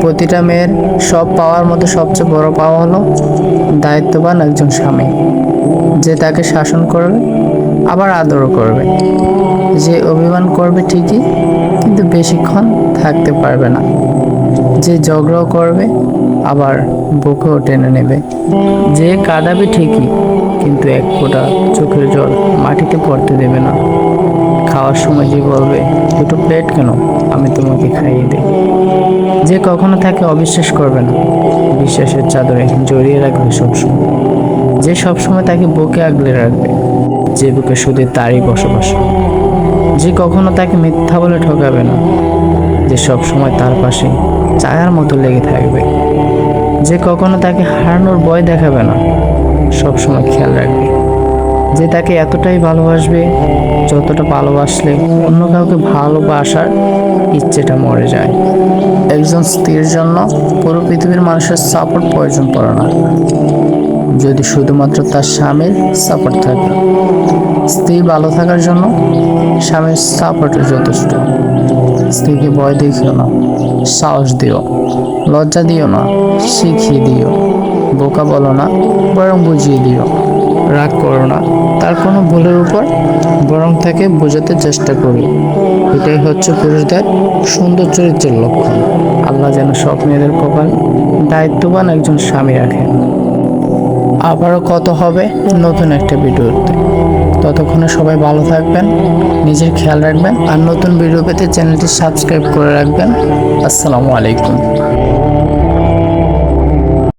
প্রতিটা মেয়ের সব পাওয়ার মধ্যে সবচেয়ে বড় পাওয়া হলো দায়িত্ববান একজন স্বামী, যে তাকে শাসন করবে, আবার আদরও করবে। যে অভিমান করবে ঠিকই, কিন্তু বেশিক্ষণ থাকতে পারবে না। যে ঝগড়াও করবে, আবার বুকেও টেনে নেবে। যে কাঁদাবে ঠিকই, কিন্তু এক ফোঁটা চোখের জল মাটিতে পড়তে দেবে না। খাওয়ার সময় যে বলবে, দুটো প্লেট কেন? আমি তোমাকে খাইয়ে দিই। যে কখনো তাকে অবিশ্বাস করবে না। বিশ্বাসের চাদরে জড়িয়ে রাখবে সবসময়। যে সবসময় তাকে বুকে আগলে রাখবে, যে বুকে শুধু তারই বসবাস। যে কখনো তাকে মিথ্যা বলে ঠকাবে না, যে সবসময় তার পাশে চায়ার মতো লেগে থাকবে। যে কখনো তাকে হারানোর ভয় দেখাবে না, সবসময় খেয়াল রাখবে। যে তাকে এতটাই ভালোবাসবে যতটা ভালোবাসলে অন্য কাউকে ভালোবাসার ইচ্ছেটা মরে যায়। একজন স্ত্রীর জন্য পুরো পৃথিবীর মানুষের সাপোর্ট প্রয়োজন পড়ে না। যদি শুধুমাত্র তার স্বামীর সাপোর্ট থাকে। স্ত্রী ভালো থাকার জন্য স্বামীর সাপোর্টই যথেষ্ট। স্ত্রীকে ভয় দেখিও না, সাহস দিও, লজ্জা দিও না, শিখিয়ে দিও, বোকা বলো না, বরং বুঝিয়ে দিও। রাগ করো না। তার কোনো ভুলের উপর বরং তাকে বোঝাতে চেষ্টা করি। এটাই হচ্ছে পুরুষদের সুন্দর চরিত্রের লক্ষণ। আল্লাহ যেন সব মেয়েদের কপাল দায়িত্ববান একজন স্বামী রাখেন আবারও কত হবে নতুন একটা ভিডিওতে। ততক্ষণে সবাই ভালো থাকবেন, নিজের খেয়াল রাখবেন, আর নতুন ভিডিও পেতে চ্যানেলটি সাবস্ক্রাইব করে রাখবেন। আসসালামু আলাইকুম।